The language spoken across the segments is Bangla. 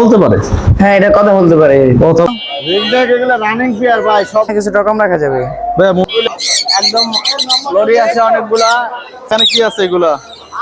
বলতে পারে? হ্যাঁ এটা কথা বলতে পারে। কত রানিং পেয়ার ভাই সব কিছু রকম রাখা যাবে। ভাইয়া একদম লরি আছে অনেকগুলা। এখানে কি আছে এগুলা?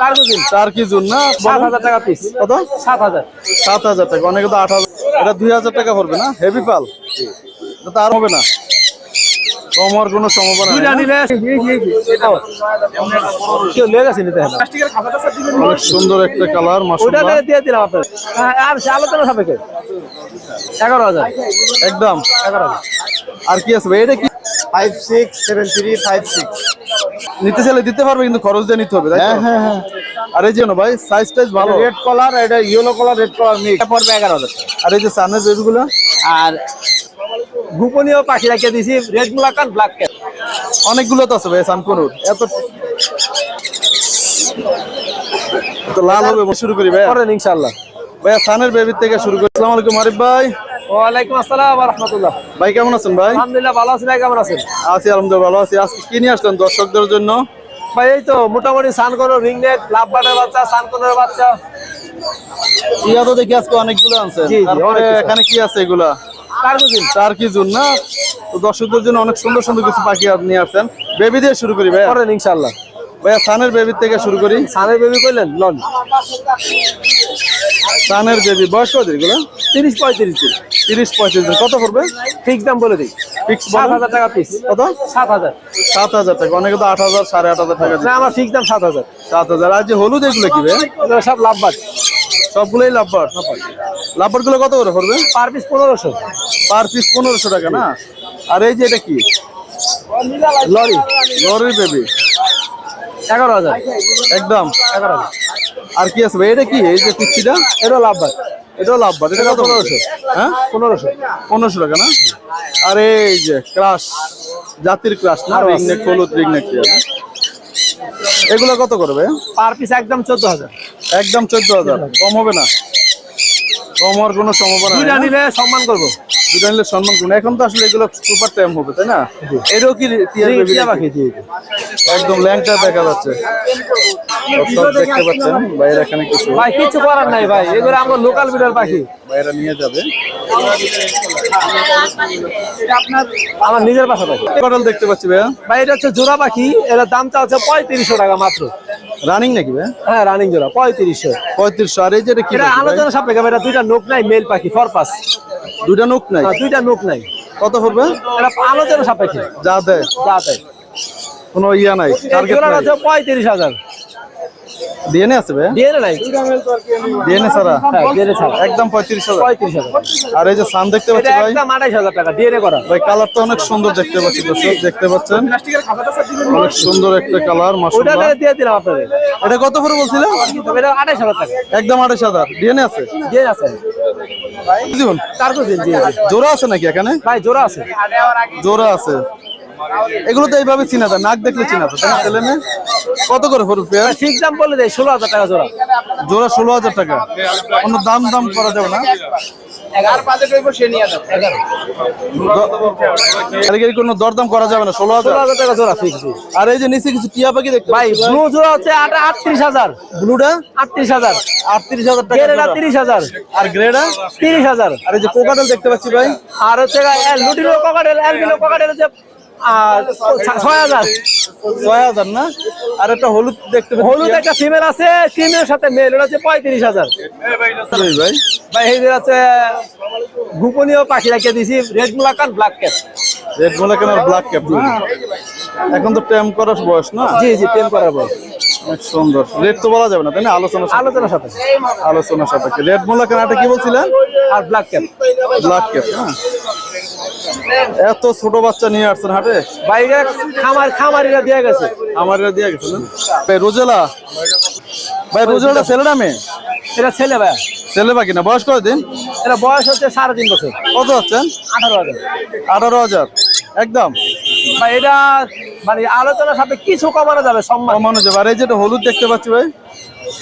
কার্গো দিন চার কি জুন না? সাত হাজার টাকা পিস কত? সাত হাজার। সাত হাজার টাকা। অনেকে তো আট হাজার এটা দুই হাজার টাকা পড়বে না? হেভি পাল। তার তো আর হবে না। কমার কোনো সম্ভাবনা নেই, দুইটা না? নিলে কেউ লেগে গেছে নিতে হবে। অনেক সুন্দর একটা কালার নিয়ে দিয়ে দিলাম আপনার হ্যাঁ, আর সে আলোচনা সাপেক্ষে। এগারো হাজার। একদম। এগারো হাজার। আর কি আছে ভাই? এটা কি? Five six seven three five six নিতে চাইলে দিতে পারবে কিন্তু খরচ দিয়ে নিতে হবে তো? হ্যাঁ হ্যাঁ আর এই যে ভাই সাইজ টাইজ ভালো। রেড কলার এটা yellow colour red colour mix এটা পড়বে এগারো হাজার। আর এই যে সামনের বেবিগুলো আর গোপনীয় পাখি রাখিয়ে দিয়েছি রেড মুলাকান ব্ল্যাক ক্যাট অনেকগুলো তো আছে ভাই সানকুনুর এত তো লাল হবে শুরু করি ভাই। করেন ইনশাল্লাহ ভাইয়া সানের বেবির থেকে শুরু করি। আসসালামু আলাইকুম আরিফ ভাই। ওয়ালাইকুম আসসালাম রহমতুল্লাহ। ভাই কেমন আছেন ভাই? আলহামদুলিল্লাহ ভালো আছেন ভাই, কেমন আছেন? আছি আলহামদুলিল্লাহ ভালো আছি। আজকে কি নিয়ে আসলেন দর্শকদের জন্য? ভাই এই তো মোটামুটি সান কোনো রিং নেট লাভ বাটের বাচ্চা সান কোনের বাচ্চা। ইয়া তো দেখি আজকে অনেকগুলো কিছু। এখানে কি আছে এগুলা? চার কি জুন না? তো দর্শকদের জন্য অনেক সুন্দর সুন্দর কিছু পাখি আপনি আসছেন বেবি দিয়ে শুরু করি ভাই করেন ইনশাল্লাহ ভাইয়া সানের বেবির থেকে শুরু করি। সানের বেবি কইলেন? লন। সানের বেবি বয়স কত এগুলো? তিরিশ পঁয়ত্রিশ দিন। তিরিশ পঁয়ত্রিশ দিন। কত করবে ফিক্স দাম বলে দিই। ফিক্স সাত হাজার টাকা পিস কত? সাত হাজার। সাত হাজার টাকা। অনেকে তো আট হাজার সাড়ে আট হাজার টাকা না আমার ফিক্স দাম সাত হাজার। সাত হাজার। আর যে হলুদ এগুলো কি সব লাভ বাট সবগুলোই লাভবার লাভবারগুলো কত করে পড়বে? পার পিস পনেরোশো। পার পিস পনেরোশো টাকা না? আর এই যে এটা কি? লরি। লরির বেবি এগারো হাজার। একদম। এগারো হাজার আর কি আছে ভাই? এটা কি? এই যে পিচ্ছিটা এটাও লাভ বাট এটাও লাভবার এটা কত পনেরোশো হ্যাঁ? পনেরোশো। পনেরোশো টাকা না? আর এই যে ক্রাশ। জাতির ক্রাশ না। রিংনেক হলুদ রিংনেক এগুলো কত করবে পার পিস একদম চোদ্দ হাজার। একদম চোদ্দ হাজার। কম হবে না? কম হওয়ার কোনো সম্ভাবনা দুইটা নিলে সম্মান করব। দুটো নিলে সম্মান করুন। এখন তো আসলে এগুলো সুপার টাইম হবে তাই না? এটাও কি একদম ল্যাংটা দেখা যাচ্ছে। দেখতে পাচ্ছেন বাইরে এখানে কিছু। ভাই কিছু করার নাই ভাই এগুলো আমার লোকাল বিড়াল পাখি। বাইরে নিয়ে যাবে। আমার নিজের বাসা পাখি। দেখতে পাচ্ছি ভাইয়া। ভাই এটা হচ্ছে জোড়া পাখি এর দামটা হচ্ছে পঁয়ত্রিশশো টাকা মাত্র। রানিং নাকি ভাই? হ্যাঁ রানিং জোড়া পঁয়ত্রিশশো। পঁয়ত্রিশশো আর এই যে কি এটা আলোচনা সাপেক্ষে ভাই, এটা দুইটা নোক নাই মেল পাখি ফরপাস দুইটা নোক নাই? দুইটা নোক নাই। কত পড়বে? এটা আলোচনা সাপেক্ষে। যা দেয়। যা দেয়। কোনো ইয়া নাই টার্গেট পঁয়ত্রিশ হাজার। ডিএনএ আছে ভাই? নাই। ডিএনএ ছাড়া? হ্যাঁ ছাড়া। একদম পঁয়ত্রিশ হাজার। পঁয়ত্রিশ হাজার। আর এই যে সান দেখতে পাচ্ছি ভাই? একদম টাকা ডিএনএ করা। ভাই কালার তো অনেক সুন্দর দেখতে পাচ্ছি দর্শক দেখতে পাচ্ছেন? অনেক সুন্দর একটা কালার মাশাআল্লাহ। দিয়ে দিয়ে দিলাম আপনাদের। এটা কত করে বলছিলেন? এটা টাকা। একদম আড়াইশ হাজার। ডিএনএ আছে? দিয়ে আছে। জোড়া আছে নাকি এখানে? ভাই জোড়া আছে। জোড়া আছে। এগুলো তো এইভাবে চিনা যায় নাক দেখলে চিনা যায় না ছেলে মেয়ে? কত করে পড়বে পেয়ার ফিক্স দাম বলে দেয় ষোলো হাজার টাকা জোড়া। জোড়া ষোলো হাজার টাকা। কোনো দাম দাম করা যাবে না? কোনো দরদাম করা যাবে না ষোলো হাজার? টাকা জোড়া ফিক্স আর এই যে নিচে কিছু টিয়া পাখি দেখতে ভাই ব্লু জোড়া হচ্ছে আটত্রিশ হাজার। ব্লুটা আটত্রিশ হাজার। আটত্রিশ হাজার টাকা তিরিশ হাজার। আর গ্রেডা তিরিশ হাজার। আর এই যে কোকাটেল দেখতে পাচ্ছি ভাই। আর হচ্ছে লুটিনো ককাটেল অ্যালবিনো ককাটেল হচ্ছে আহ, ছয় হাজার। ছয় হাজার না? আর একটা হলুদ দেখতে হলুদ একটা সিমের আছে সিমের সাথে মেল ওটা হচ্ছে পঁয়ত্রিশ হাজার। ভাই ভাই। ভাই এই গোপনীয় পাখি রাখিয়ে দিয়েছি red Moluccan black cap red Moluccan আর ব্ল্যাক ক্যাপ এখন তো টেম করার বয়স না? জি জি প্রেম করার বল অনেক সুন্দর। রেড তো বলা যাবে না তাই না? আলোচনা। আলোচনার সাথে। আলোচনা সাপেক্ষে রেড মোলাকেন এটা কি বলছিলেন? আর ব্ল্যাক ক্যাপ ব্ল্যাক ক্যাপ হ্যাঁ। এত ছোট বাচ্চা নিয়ে আসছেন হাটে? বাইরে খামার খামারিরা দিয়ে গেছে। আমার এটা দিয়ে গেছে ভাই রোজেলা? ভাই রোজেলাটা ছেলেটা মেয়ে? এটা ছেলে ভাই। ছেলে বাকি না বয়স কত দিন এটা বয়স হচ্ছে সাড়ে তিন বছর। কত হচ্ছেন আঠারো হাজার। আঠারো হাজার। একদম? ভাই এটা মানে আলোচনার সাথে কিছু কমানো যাবে সম্মান। কমানো যাবে। আর এই যেটা হলুদ দেখতে পাচ্ছি ভাই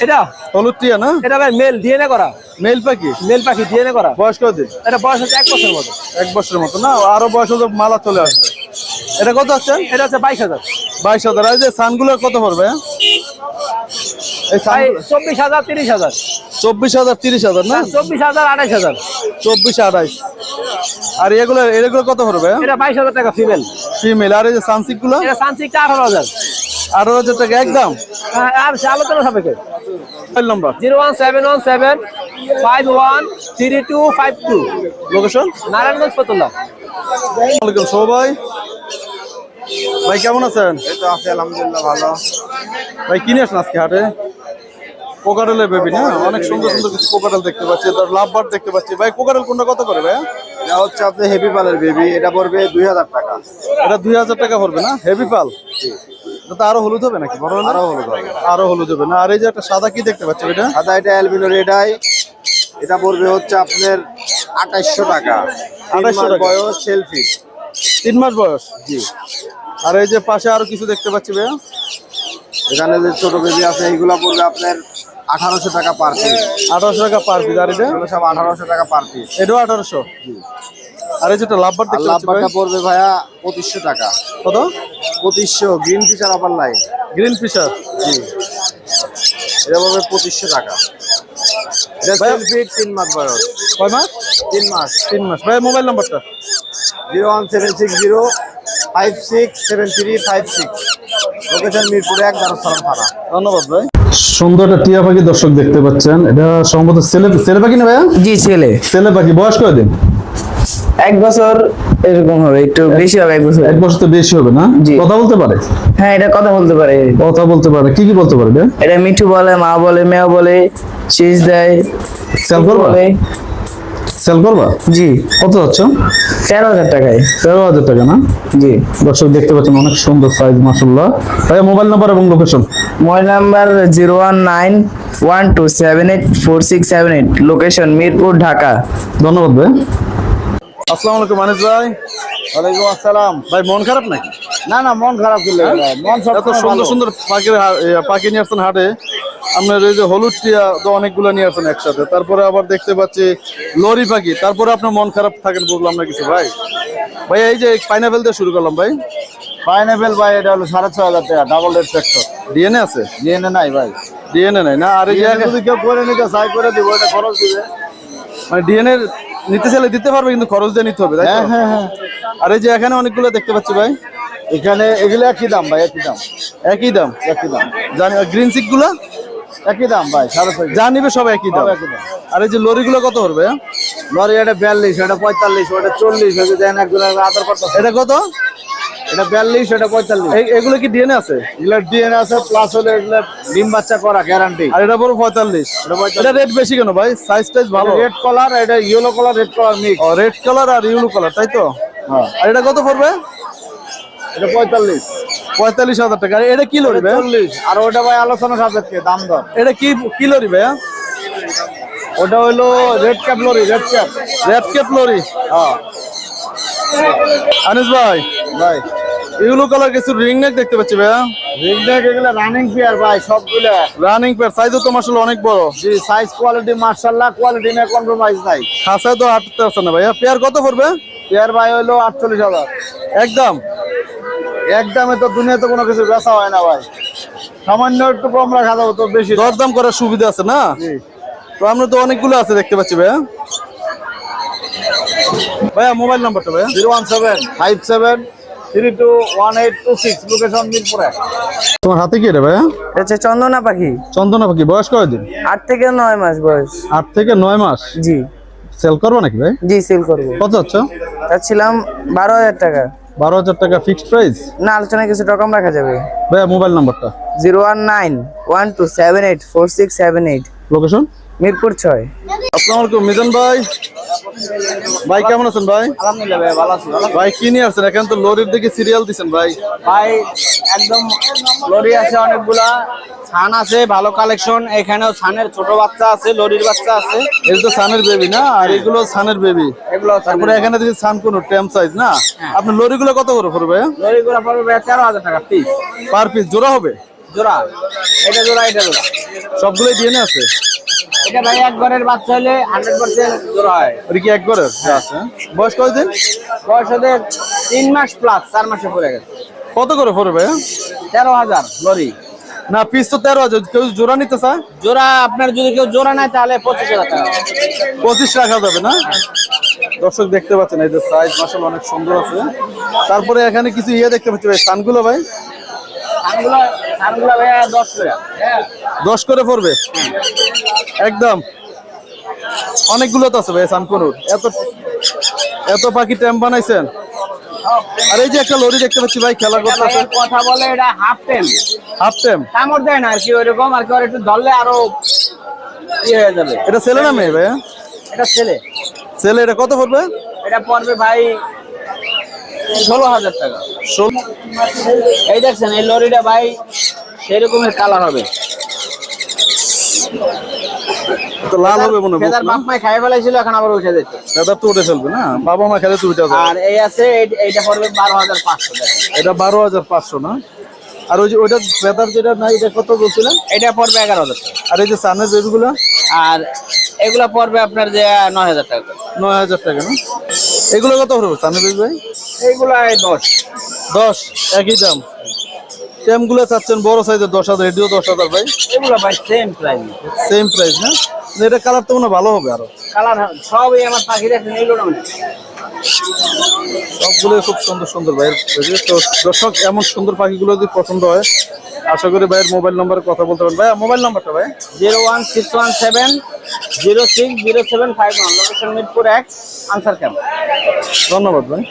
এটা? হলুদ টিয়া না? এটা ভাই মেল ডিএনএ করা। মেল পাখি? মেল পাখি ডিএনএ করা। বয়স কত? এটা বয়স হচ্ছে এক বছর মতো। এক বছরের মতো না? আরও বয়স হলে মালা চলে আসবে। এটা কত হচ্ছেন এটা হচ্ছে বাইশ হাজার। বাইশ হাজার। আর এই যে সানগুলো কত পড়বে? চব্বিশ হাজার তিরিশ হাজার। চব্বিশ হাজার তিরিশ হাজার না? চব্বিশ হাজার আঠাইশ হাজার। চব্বিশ আঠাইশ আর এগুলো এগুলো কত পড়বে? এটা বাইশ হাজার টাকা ফিমেল ফিমেল আর এই যে সানসিকগুলো? এটা হাজার। আঠারো হাজার টাকা একদম? হ্যাঁ, আর আলোচনা সাপেক্ষে। Mobile number zero one seven one seven five one three two five two. Location Narayanganj Fatullah ওয়ালাইকুম সবাই ভাই। কেমন আছেন? এই তো আছে আলহামদুলিল্লাহ ভালো। ভাই কিনে আসেন আজকে হাটে? কোকারেলের বেবি না? অনেক সুন্দর সুন্দর কিছু কোকারেল দেখতে পাচ্ছি তার লাভ বার দেখতে পাচ্ছি। ভাই কোকারেল কোনটা কত করে ভাই এটা হচ্ছে আপনি হেভি পালের বেবি এটা পড়বে দুই হাজার টাকা। এটা দুই হাজার টাকা পড়বে না? হেভি পাল? এটা তো আরও হলুদ হবে নাকি? বড় আরও হলুদ হবে। আরও হলুদ হবে না? আর এই যে একটা সাদা কি দেখতে পাচ্ছি এটা? সাদা এটা অ্যালবিনো রেডাই এটা পড়বে হচ্ছে আপনার আঠাইশশো টাকা। তিন 2800 মাস টাকা। বয়স সেলফি তিন মাস বয়স? জি। আর এই যে পাশে আরও কিছু দেখতে পাচ্ছি ভাইয়া? এখানে যে ছোট বেবি আছে এইগুলা পড়বে আপনার আঠারোশো টাকা পার পিস আঠারোশো টাকা পার পিস আর এটা? সব আঠারোশো টাকা পার পিস এটাও আঠারোশো? আর এই যেটা লাভবার লাভবারটা পড়বে ভাইয়া পঁচিশশো টাকা। কত? পঁচিশশো গ্রিন ফিচার আবার লাইন গ্রিন ফিশার এটা পড়বে পঁচিশশো টাকা। তিন মাস বয়স। কয় মাস? তিন মাস। তিন মাস। ভাই মোবাইল নাম্বারটা? Zero one seven six zero five six seven three five six. Location মিরপুরে এক দারুসালাম থানা। ধন্যবাদ ভাই। সুন্দর একটা টিয়া পাখি দর্শক দেখতে পাচ্ছেন। এটা সম্ভবত ছেলে ছেলে পাখি না ভাইয়া? জি ছেলে। ছেলে পাখি। বয়স কয়দিন? এক বছর এরকম হবে একটু বেশি হবে এক বছর। এক বছর তো বেশি হবে না? কথা বলতে পারে? হ্যাঁ এটা কথা বলতে পারে। কথা বলতে পারে। কি কি বলতে পারে এটা এটা মিঠু বলে মা বলে মেয়া বলে শীষ দেয়। সেল করবা বলে? সেল করবা? জি। কত যাচ্ছ? তেরো হাজার টাকায়। তেরো হাজার টাকা না? জি। দর্শক দেখতে পাচ্ছেন অনেক সুন্দর সাইজ মাসাল্লাহ ভাই মোবাইল নাম্বার এবং location mobile number zero one nine one two seven eight four six seven eight location Mirpur Dhaka. ধন্যবাদ ভাই। আসসালামু আলাইকুম মানিস ভাই। ওয়ালাইকুম আসসালাম। ভাই মন খারাপ নাকি? না না মন খারাপ করলে মন সব এত সুন্দর সুন্দর পাখির হা- পাখি নিয়ে আসছেন হাটে। আপনার এই যে হলুদ টিয়া তো অনেকগুলো নিয়ে আসছেন একসাথে। তারপরে আবার দেখতে পাচ্ছি লরি পাখি। তারপরে আপনার মন খারাপ থাকেন বুঝলাম না কিছু ভাই? ভাই এই যে পাইনাপেল দিয়ে শুরু করলাম ভাই। পাইনাপেল ভাই এটা হলো সাড়ে ছয় হাজার টাকা ডাবল রেড ট্রাক্টর ডিএনএ আছে? ডিএনএ নাই ভাই। ডিএনএ নাই না? আর যদি কেউ করে নিতে চাই করে দিব এটা খরচ দিবে। মানে ডিএনএ নিতে চাইলে দিতে পারবে কিন্তু খরচ দিয়ে নিতে হবে হ্যাঁ হ্যাঁ হ্যাঁ। আর এই যে এখানে অনেকগুলো দেখতে পাচ্ছি ভাই। এখানে এগুলো একই দাম ভাই একই দাম। একই দাম? একই দাম। জানি গ্রিন সিকগুলা? একই দাম ভাই সাড়ে ছয় যা নিবে সব একই দাম। আর এই যে লরি গুলো কত পড়বে? লরি এটা বিয়াল্লিশ এটা পঁয়তাল্লিশ ওটা চল্লিশ যদি দেন একজনের আধার করতে এটা কত? এটা বিয়াল্লিশ এটা পঁয়তাল্লিশ। এগুলো কি ডিএনএ আছে? এগুলো ডিএনএ আছে প্লাস হলে এগুলো ডিম বাচ্চা করা গ্যারান্টি আর এটা পুরো পঁয়তাল্লিশ। এটা রেট বেশি কেন ভাই? সাইজ টাইজ ভালো। রেড কালার এটা yellow colour red colour mix red colour আর ইউলো কালার তাই তো? হ্যাঁ। আর এটা কত পড়বে? এটা পঁয়তাল্লিশ। পঁয়তাল্লিশ হাজার টাকা। এটা কি লরি ভাই? চল্লিশ আর ওটা ভাই আলোচনা সাপেক্ষে দাম দর। এটা কি কি ভাইয়া? ওটা হলো red cap lory red cap red cap lory? হ্যাঁ। আনিস ভাই। ভাই। ইউলো কালার কিছু রিং নেক দেখতে পাচ্ছি ভাইয়া? রিং দেখ এগুলো রানিং পেয়ার ভাই সবগুলো। রানিং পেয়ার সাইজও তো মাসাল অনেক বড়। জি সাইজ কোয়ালিটি মার্শাল্লাহ কোয়ালিটি নিয়ে কম্প্রোমাইজ নাই। খাসায় তো হাঁটতে আছে না ভাইয়া। পেয়ার কত পড়বে? পেয়ার ভাই হলো আটচল্লিশ হাজার। একদম। একদমে তো দুনিয়াতে কোনো কিছু বেচা হয় না ভাই। সামান্য একটু কম রাখা যাবে তো বেশি। দরদাম করার সুবিধা আছে না? তো আমরা তো অনেকগুলো আছে দেখতে পাচ্ছি ভাইয়া। ভাইয়া মোবাইল নাম্বারটা ভাইয়া। Zero one seven five seven three two one eight two six location মিরপুরে তোমার হাতে কি রে ভাইয়া? হচ্ছে চন্দনা পাখি। চন্দনা পাখি বয়স কয়দিন? আট থেকে নয় মাস বয়স। আট থেকে নয় মাস? জি। সেল করব নাকি ভাই? জি সেল করব। কত হচ্ছে চাচ্ছিলাম বারো হাজার টাকা। বারো হাজার টাকা ফিক্সড প্রাইস না আলোচনায় কিছু রকম রাখা যাবে। ভাইয়া মোবাইল নাম্বারটা zero one nine one two seven eight four six seven eight. Location Mirpur ছয়। আসসালামু আলাইকুম মিজান ভাই। ভাই কেমন আছেন ভাই? আলহামদুলিল্লাহ ভাই ভালো আছি ভাই কি নিয়ে আসছেন? এখন তো লরির দিকে সিরিয়াল দিছেন ভাই। ভাই একদম লরি আছে অনেকগুলা ছান আছে ভালো কালেকশন এখানেও ছানের ছোট বাচ্চা আছে লরির বাচ্চা আছে। তো সানের বেবি না? আর এগুলো সানের বেবি এগুলো তারপরে এখানে দেখি সান কোন টেম সাইজ না? আপনার লরিগুলো কত করে পড়বে? লরি গুলো পড়বে ভাই তেরো হাজার টাকা পিস পার পিস জোড়া হবে? জোড়া। এটা জোড়া এটা জোড়া। সবগুলোই ডিএনএ আছে? এটা ভাই এক ঘরের বাচ্চা হলে হান্ড্রেড পার্সেন্ট জোড়া হয়। ওটা কি একবারের আছে। বয়স কয়দিন? বয়স ওদের তিন মাস প্লাস চার মাসে পড়ে গেছে। কত করে পড়বে তেরো হাজার লরি। না পিস তো তেরো হাজার। কেউ জোড়া নিতে চায়? জোড়া আপনার যদি কেউ জোড়া নেয় তাহলে পঁচিশ টাকা। পঁচিশ রাখা যাবে না? দর্শক দেখতে পাচ্ছেন এই যে সাইজ মাসাল অনেক সুন্দর আছে। তারপরে এখানে কিছু ইয়ে দেখতে পাচ্ছি ভাই সানগুলো ভাই। দশ করে। পড়বে? একদম। অনেকগুলো তো আছে ভাই সানকুনুর। এত এত পাখি ট্যাম্প বানাইছেন। আর এই যে একটা লরি দেখতে পাচ্ছি ভাই খেলা এটা করতেছে। কথা বলে এটা হাফ টেম হাফ টেম কামড় দেয় না আর কি ওইরকম আর কি একটু ধরলে আরও ইয়ে হয়ে যাবে। এটা ছেলে না মেয়ে ভাইয়া? এটা ছেলে। ছেলে এটা কত পড়বে? এটা পড়বে ভাই ষোলো হাজার টাকা। এই দেখছেন এই লরিটা ভাই সেরকমের কালার হবে। তো লাল হবে মনে হয় বাপ মাই খাই ফেলাইছিল এখন আবার উঠে দিচ্ছে দাদা তো উঠে ফেলবে না? বাবা মা খেলে তো উঠে যাবে। আর এই আছে এই- এইটা পড়বে বারো হাজার পাঁচশো। এটা বারো হাজার পাঁচশো না? আর ওই যে ওইটা বেতার যেটা এটা কত বলছিলেন? এটা পড়বে এগারো হাজার আর এই যে সানের বেবিগুলো আর এগুলা পড়বে আপনার যে নয় হাজার টাকা নয় হাজার টাকা না? এগুলো কত হবে বেবি ভাই? এগুলাই দশ। দশ একই দাম। টেমগুলো চাচ্ছেন বড় সাইজের দশ হাজার এটিও দশ হাজার ভাই। এগুলো ভাই সেম প্রাইস সেম প্রাইস না? এটা কালার তো মনে ভালো হবে আরও। কালার সবই আমার পাখি দেখেন এইগুলো না সবগুলো খুব সুন্দর সুন্দর ভাইয়ের তো দর্শক এমন সুন্দর পাখিগুলো যদি পছন্দ হয় আশা করি ভাইয়ের মোবাইল নম্বরে কথা বলতে পারেন ভাইয়া মোবাইল নাম্বারটা ভাই? Zero one six one seven zero six zero seven five one. Location Mirpur এক আনসার ক্যাম্প। ধন্যবাদ ভাই।